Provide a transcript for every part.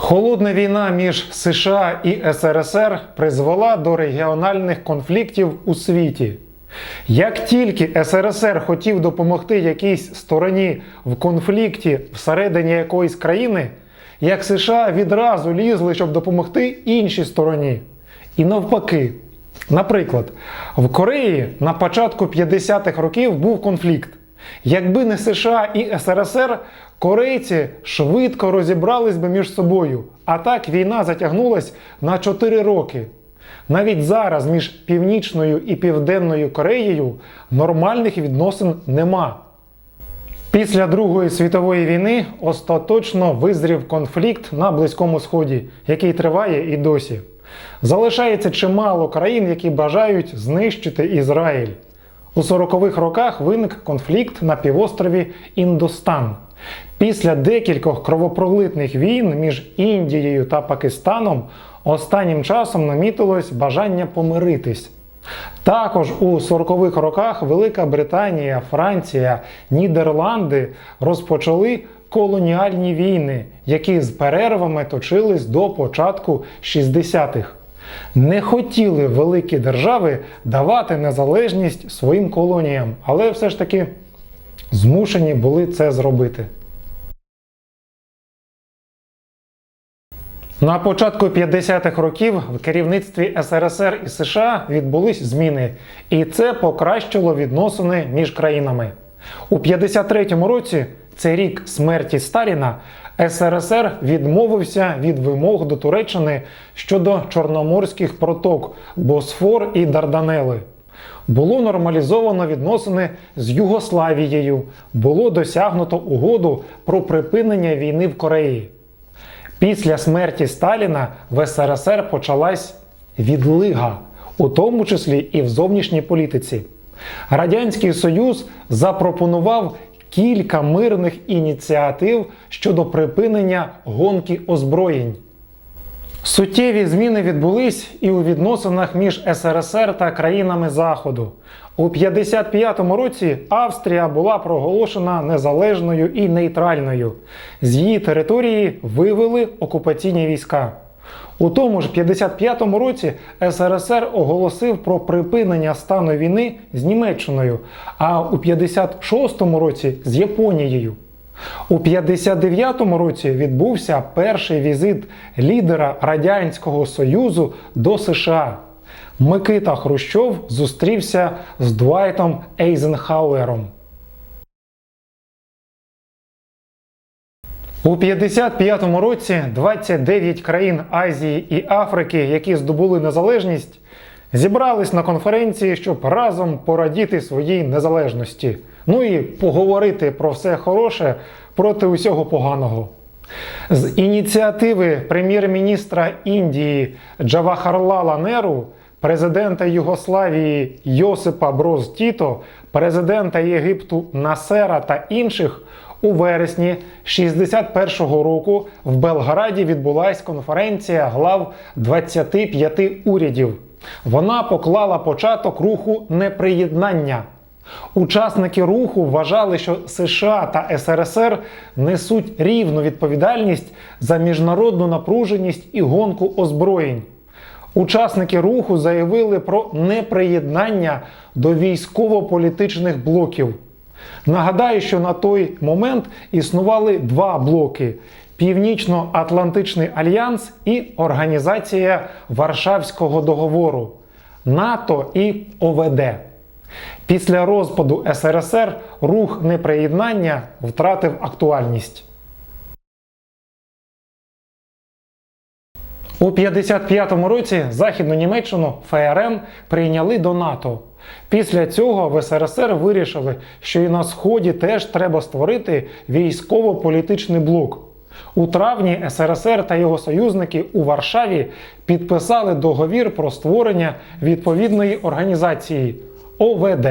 Холодна війна між США і СРСР призвела до регіональних конфліктів у світі. Як тільки СРСР хотів допомогти якійсь стороні в конфлікті всередині якоїсь країни, як США відразу лізли, щоб допомогти іншій стороні. І навпаки. Наприклад, в Кореї на початку 50-х років був конфлікт. Якби не США і СРСР, корейці швидко розібрались би між собою. А так війна затягнулась на 4 роки. Навіть зараз між Північною і Південною Кореєю нормальних відносин нема. Після Другої світової війни остаточно визрів конфлікт на Близькому Сході, який триває і досі. Залишається чимало країн, які бажають знищити Ізраїль. У 40-х роках виник конфлікт на півострові Індостан. Після декількох кровопролитних війн між Індією та Пакистаном останнім часом намітилось бажання помиритись. Також у 40-х роках Велика Британія, Франція, Нідерланди розпочали колоніальні війни, які з перервами точились до початку 60-х. Не хотіли великі держави давати незалежність своїм колоніям, але все ж таки змушені були це зробити. На початку 50-х років в керівництві СРСР і США відбулись зміни, і це покращило відносини між країнами. У 53-му році, це рік смерті Сталіна, СРСР відмовився від вимог до Туреччини щодо чорноморських проток Босфор і Дарданели. Було нормалізовано відносини з Югославією, було досягнуто угоду про припинення війни в Кореї. Після смерті Сталіна в СРСР почалась відлига, у тому числі і в зовнішній політиці. Радянський Союз запропонував кілька мирних ініціатив щодо припинення гонки озброєнь. Суттєві зміни відбулись і у відносинах між СРСР та країнами Заходу. У 55-му році Австрія була проголошена незалежною і нейтральною. З її території вивели окупаційні війська. У тому ж 55-му році СРСР оголосив про припинення стану війни з Німеччиною, а у 56-му році з Японією. У 59-му році відбувся перший візит лідера Радянського Союзу до США. Микита Хрущов зустрівся з Двайтом Ейзенхауером. У 55-му році 29 країн Азії і Африки, які здобули незалежність, зібрались на конференції, щоб разом порадіти своїй незалежності. Ну і поговорити про все хороше проти усього поганого. З ініціативи прем'єр-міністра Індії Джавахарлала Неру, президента Югославії Йосипа Броз Тіто, президента Єгипту Насера та інших у вересні 61-го року в Белграді відбулась конференція глав 25 урядів. Вона поклала початок руху неприєднання. Учасники руху вважали, що США та СРСР несуть рівну відповідальність за міжнародну напруженість і гонку озброєнь. Учасники руху заявили про неприєднання до військово-політичних блоків. Нагадаю, що на той момент існували два блоки: Північно-Атлантичний альянс і Організація Варшавського договору НАТО і ОВД. Після розпаду СРСР рух неприєднання втратив актуальність. У 55-му році Західну Німеччину ФРН прийняли до НАТО. Після цього в СРСР вирішили, що і на Сході теж треба створити військово-політичний блок. У травні СРСР та його союзники у Варшаві підписали договір про створення відповідної організації ОВД.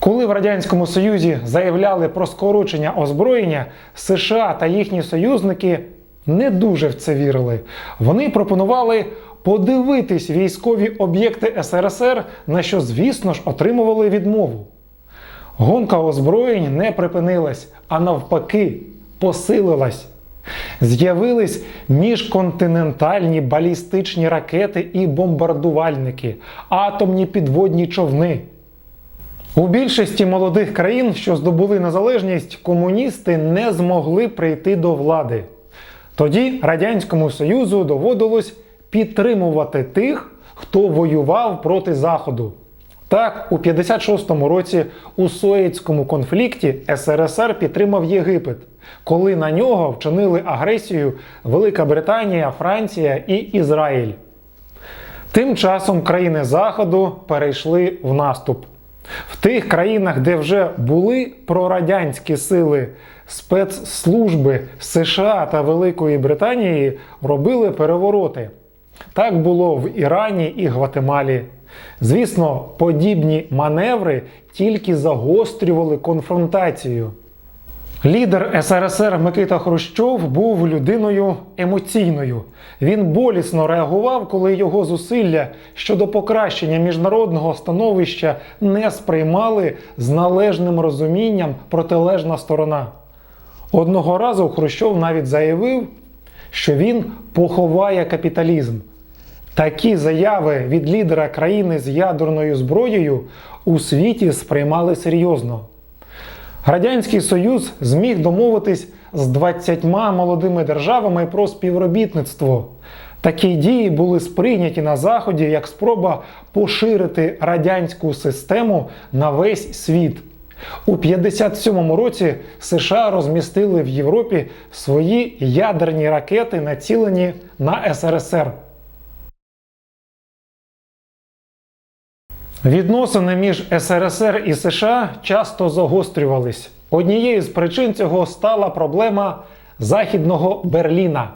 Коли в Радянському Союзі заявляли про скорочення озброєння, США та їхні союзники не дуже в це вірили. Вони пропонували подивитись військові об'єкти СРСР, на що, звісно ж, отримували відмову. Гонка озброєнь не припинилась, а навпаки, посилилась. З'явились міжконтинентальні балістичні ракети і бомбардувальники, атомні підводні човни. У більшості молодих країн, що здобули незалежність, комуністи не змогли прийти до влади. Тоді Радянському Союзу доводилось підтримувати тих, хто воював проти Заходу. Так, у 56-му році у Суецькому конфлікті СРСР підтримав Єгипет, коли на нього вчинили агресію Велика Британія, Франція і Ізраїль. Тим часом країни Заходу перейшли в наступ. В тих країнах, де вже були прорадянські сили, спецслужби США та Великої Британії робили перевороти. Так було в Ірані і Гватемалі. Звісно, подібні маневри тільки загострювали конфронтацію. Лідер СРСР Микита Хрущов був людиною емоційною. Він болісно реагував, коли його зусилля щодо покращення міжнародного становища не сприймали з належним розумінням протилежна сторона. Одного разу Хрущов навіть заявив, що він поховає капіталізм. Такі заяви від лідера країни з ядерною зброєю у світі сприймали серйозно. Радянський Союз зміг домовитись з 20 молодими державами про співробітництво. Такі дії були сприйняті на Заході як спроба поширити радянську систему на весь світ. У 57-му році США розмістили в Європі свої ядерні ракети, націлені на СРСР. Відносини між СРСР і США часто загострювались. Однією з причин цього стала проблема Західного Берліна.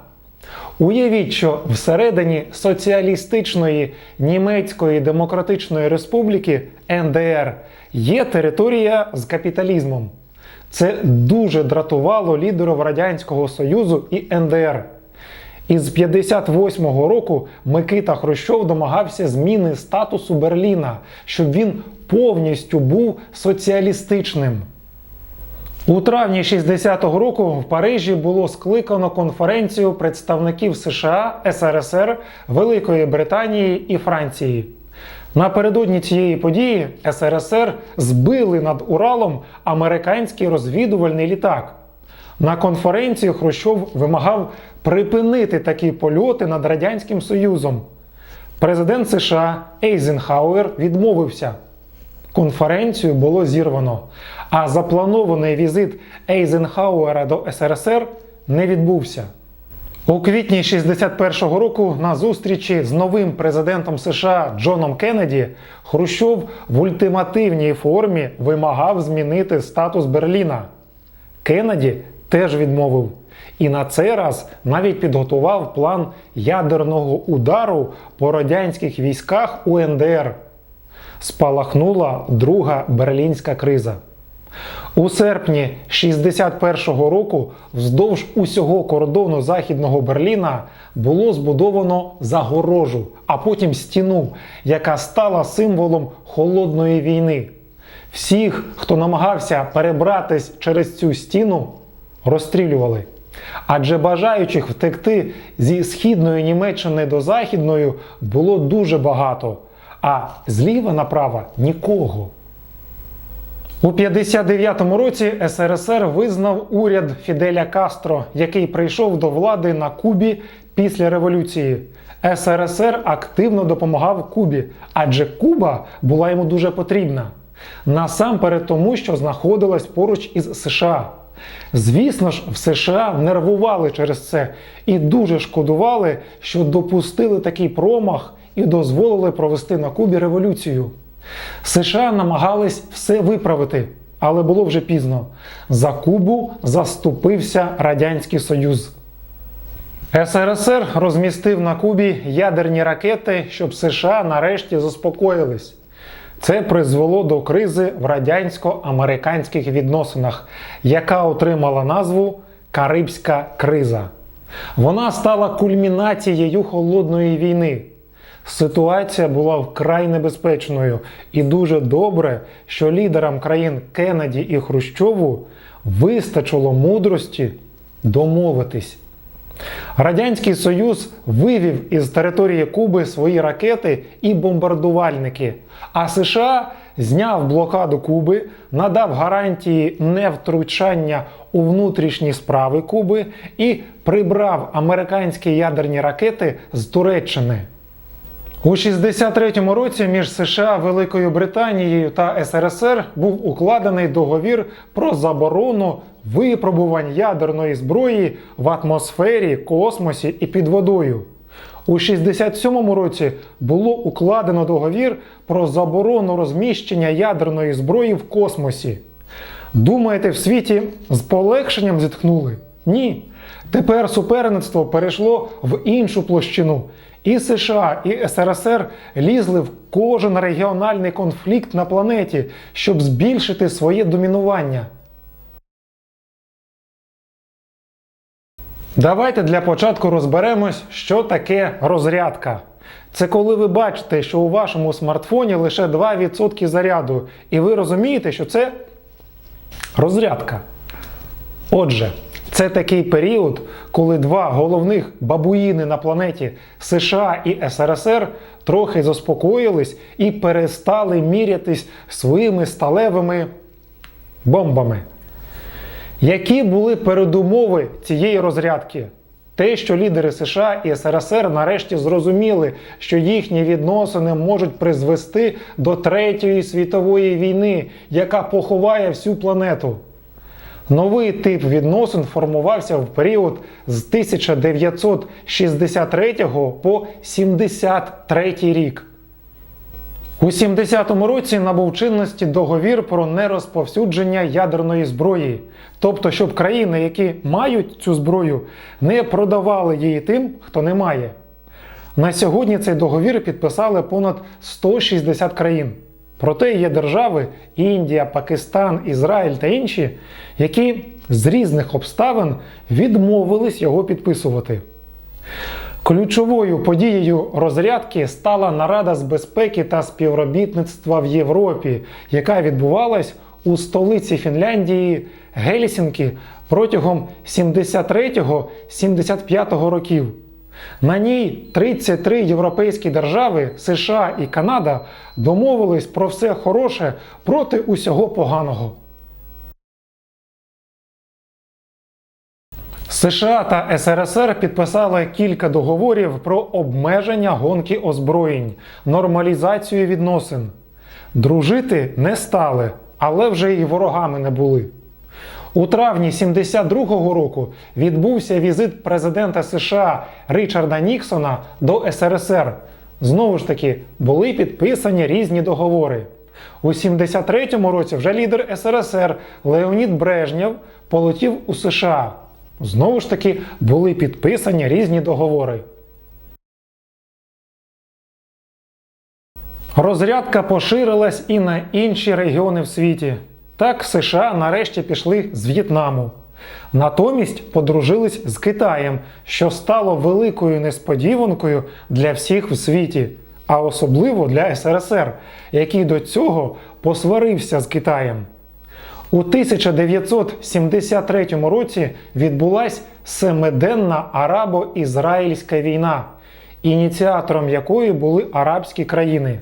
Уявіть, що всередині Соціалістичної Німецької Демократичної Республіки НДР є територія з капіталізмом. Це дуже дратувало лідерів Радянського Союзу і НДР. Із 58-го року Микита Хрущов домагався зміни статусу Берліна, щоб він повністю був соціалістичним. У травні 60-го року в Парижі було скликано конференцію представників США, СРСР, Великої Британії і Франції. Напередодні цієї події СРСР збили над Уралом американський розвідувальний літак. На конференції Хрущов вимагав припинити такі польоти над Радянським Союзом. Президент США Ейзенхауер відмовився. Конференцію було зірвано, а запланований візит Ейзенхауера до СРСР не відбувся. У квітні 61-го року на зустрічі з новим президентом США Джоном Кеннеді Хрущов в ультимативній формі вимагав змінити статус Берліна. Кеннеді теж відмовив. І на цей раз навіть підготував план ядерного удару по радянських військах у НДР. Спалахнула друга берлінська криза. У серпні 61-го року вздовж усього кордону Західного Берліна було збудовано загорожу, а потім стіну, яка стала символом холодної війни. Всіх, хто намагався перебратись через цю стіну, розстрілювали. Адже бажаючих втекти зі східної Німеччини до західної було дуже багато, а зліва направо нікого. У 59-му році СРСР визнав уряд Фіделя Кастро, який прийшов до влади на Кубі після революції. СРСР активно допомагав Кубі, адже Куба була йому дуже потрібна. Насамперед тому, що знаходилась поруч із США. Звісно ж, в США нервували через це і дуже шкодували, що допустили такий промах і дозволили провести на Кубі революцію. США намагались все виправити, але було вже пізно. За Кубу заступився Радянський Союз. СРСР розмістив на Кубі ядерні ракети, щоб США нарешті заспокоїлись. Це призвело до кризи в радянсько-американських відносинах, яка отримала назву Карибська криза. Вона стала кульмінацією холодної війни. Ситуація була вкрай небезпечною, і дуже добре, що лідерам країн Кеннеді і Хрущову вистачило мудрості домовитись. Радянський Союз вивів із території Куби свої ракети і бомбардувальники, а США зняв блокаду Куби, надав гарантії невтручання у внутрішні справи Куби і прибрав американські ядерні ракети з Туреччини. У 63-му році між США, Великою Британією та СРСР був укладений договір про заборону випробувань ядерної зброї в атмосфері, космосі і під водою. У 67-му році було укладено договір про заборону розміщення ядерної зброї в космосі. Думаєте, в світі з полегшенням зіткнули? Ні. Тепер суперництво перейшло в іншу площину. І США, і СРСР лізли в кожен регіональний конфлікт на планеті, щоб збільшити своє домінування. Давайте для початку розберемось, що таке розрядка. Це коли ви бачите, що у вашому смартфоні лише 2% заряду, і ви розумієте, що це розрядка. Отже, це такий період, коли два головних бабуїни на планеті США і СРСР трохи заспокоїлись і перестали мірятись своїми сталевими бомбами. Які були передумови цієї розрядки? Те, що лідери США і СРСР нарешті зрозуміли, що їхні відносини можуть призвести до Третьої світової війни, яка поховає всю планету. Новий тип відносин формувався в період з 1963 по 73 рік. У 70-му році набув чинності договір про нерозповсюдження ядерної зброї, тобто, щоб країни, які мають цю зброю, не продавали її тим, хто не має. На сьогодні цей договір підписали понад 160 країн. Проте є держави Індія, Пакистан, Ізраїль та інші, які з різних обставин відмовились його підписувати. Ключовою подією розрядки стала нарада з безпеки та співробітництва в Європі, яка відбувалась у столиці Фінляндії Гельсінкі протягом 73-75 років. На ній 33 європейські держави США і Канада домовились про все хороше проти усього поганого. США та СРСР підписали кілька договорів про обмеження гонки озброєнь, нормалізацію відносин. Дружити не стали, але вже і ворогами не були. У травні 72-го року відбувся візит президента США Річарда Ніксона до СРСР. Знову ж таки, були підписані різні договори. У 73-му році вже лідер СРСР Леонід Брежнєв полетів у США. Знову ж таки, були підписані різні договори. Розрядка поширилась і на інші регіони в світі. Так США нарешті пішли з В'єтнаму. Натомість подружились з Китаєм, що стало великою несподіванкою для всіх в світі, а особливо для СРСР, який до цього посварився з Китаєм. У 1973 році відбулась семиденна арабо-ізраїльська війна, ініціатором якої були арабські країни.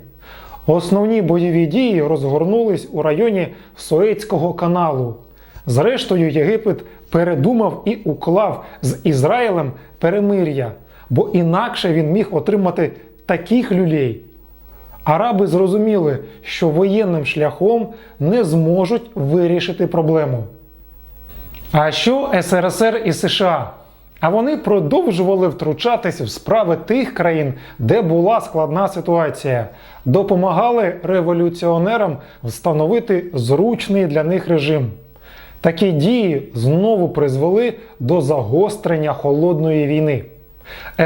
Основні бойові дії розгорнулись у районі Суецького каналу. Зрештою, Єгипет передумав і уклав з Ізраїлем перемир'я, бо інакше він міг отримати таких люлей. Араби зрозуміли, що воєнним шляхом не зможуть вирішити проблему. А що СРСР і США? А вони продовжували втручатись в справи тих країн, де була складна ситуація, допомагали революціонерам встановити зручний для них режим. Такі дії знову призвели до загострення холодної війни.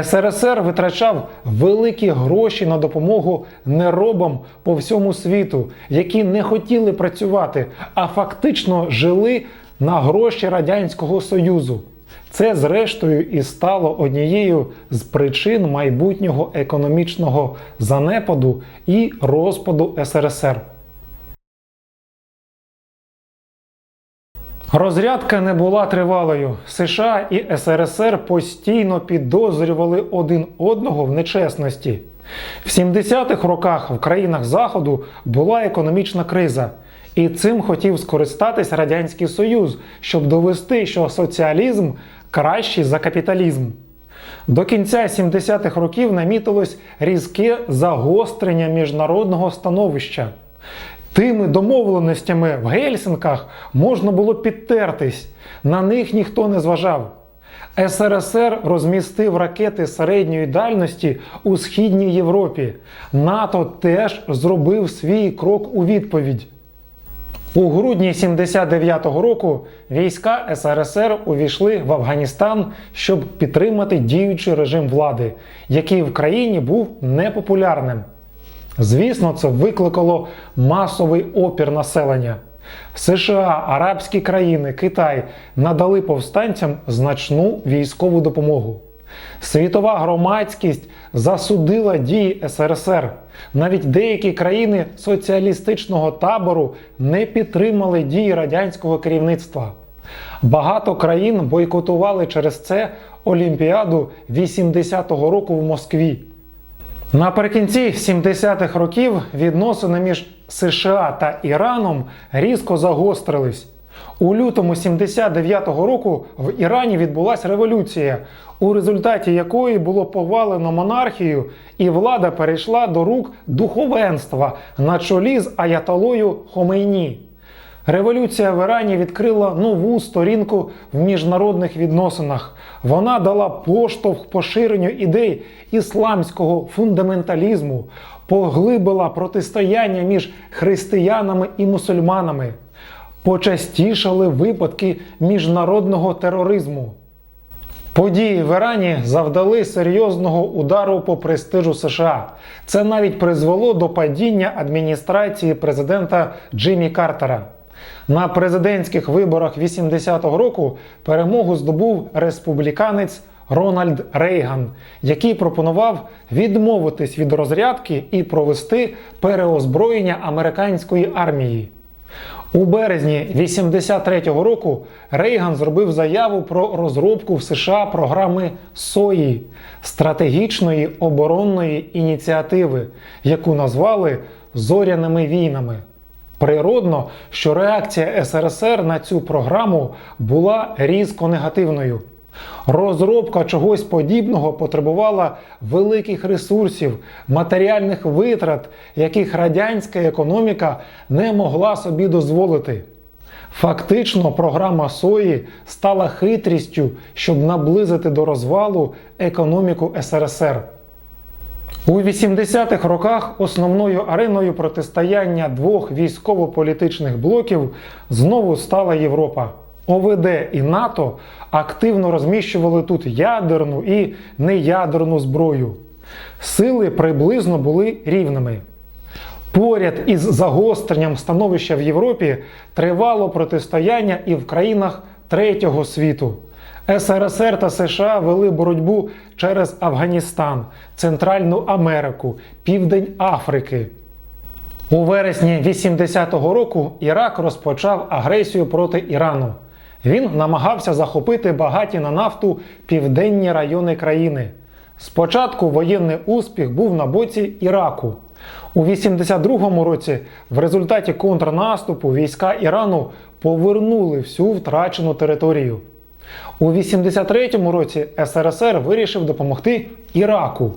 СРСР витрачав великі гроші на допомогу неробам по всьому світу, які не хотіли працювати, а фактично жили на гроші Радянського Союзу. Це, зрештою, і стало однією з причин майбутнього економічного занепаду і розпаду СРСР. Розрядка не була тривалою. США і СРСР постійно підозрювали один одного в нечесності. В 70-х роках в країнах Заходу була економічна криза, і цим хотів скористатись Радянський Союз, щоб довести, що соціалізм кращий за капіталізм. До кінця 70-х років намітилось різке загострення міжнародного становища. Тими домовленостями в Гельсінках можна було підтертись, на них ніхто не зважав. СРСР розмістив ракети середньої дальності у Східній Європі. НАТО теж зробив свій крок у відповідь. У грудні 79-го року війська СРСР увійшли в Афганістан, щоб підтримати діючий режим влади, який в країні був непопулярним. Звісно, це викликало масовий опір населення. США, арабські країни, Китай надали повстанцям значну військову допомогу. Світова громадськість засудила дії СРСР. Навіть деякі країни соціалістичного табору не підтримали дії радянського керівництва. Багато країн бойкотували через це Олімпіаду 80-го року в Москві. Наприкінці 70-х років відносини між США та Іраном різко загострились. У лютому 79-го року в Ірані відбулася революція, у результаті якої було повалено монархію, і влада перейшла до рук духовенства на чолі з Аятолою Хомейні. Революція в Ірані відкрила нову сторінку в міжнародних відносинах. Вона дала поштовх поширенню ідей ісламського фундаменталізму, поглибила протистояння між християнами і мусульманами, почастішали випадки міжнародного тероризму. Події в Ірані завдали серйозного удару по престижу США. Це навіть призвело до падіння адміністрації президента Джиммі Картера. На президентських виборах 80-го року перемогу здобув республіканець Рональд Рейган, який пропонував відмовитись від розрядки і провести переозброєння американської армії. У березні 83-го року Рейган зробив заяву про розробку в США програми СОї стратегічної оборонної ініціативи, яку назвали зоряними війнами. Природно, що реакція СРСР на цю програму була різко негативною. Розробка чогось подібного потребувала великих ресурсів, матеріальних витрат, яких радянська економіка не могла собі дозволити. Фактично, програма Сої стала хитрістю, щоб наблизити до розвалу економіку СРСР. У 80-х роках основною ареною протистояння двох військово-політичних блоків знову стала Європа. ОВД і НАТО активно розміщували тут ядерну і неядерну зброю. Сили приблизно були рівними. Поряд із загостренням становища в Європі тривало протистояння і в країнах третього світу. СРСР та США вели боротьбу через Афганістан, Центральну Америку, Південь Африки. У вересні 80-го року Ірак розпочав агресію проти Ірану. Він намагався захопити багаті на нафту південні райони країни. Спочатку воєнний успіх був на боці Іраку. У 82-му році в результаті контрнаступу війська Ірану повернули всю втрачену територію. У 83-му році СРСР вирішив допомогти Іраку.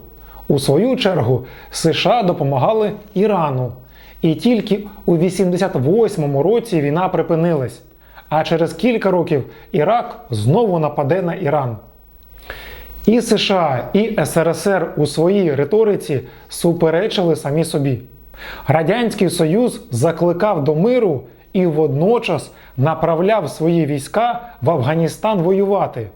У свою чергу США допомагали Ірану. І тільки у 88-му році війна припинилась. А через кілька років Ірак знову нападе на Іран. І США, і СРСР у своїй риториці суперечили самі собі. Радянський Союз закликав до миру і водночас направляв свої війська в Афганістан воювати.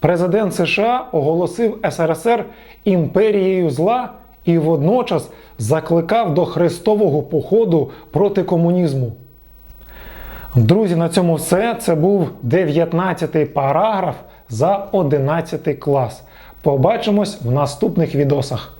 Президент США оголосив СРСР імперією зла і водночас закликав до хрестового походу проти комунізму. Друзі, на цьому все. Це був 19-й параграф за 11 клас. Побачимось в наступних відосах.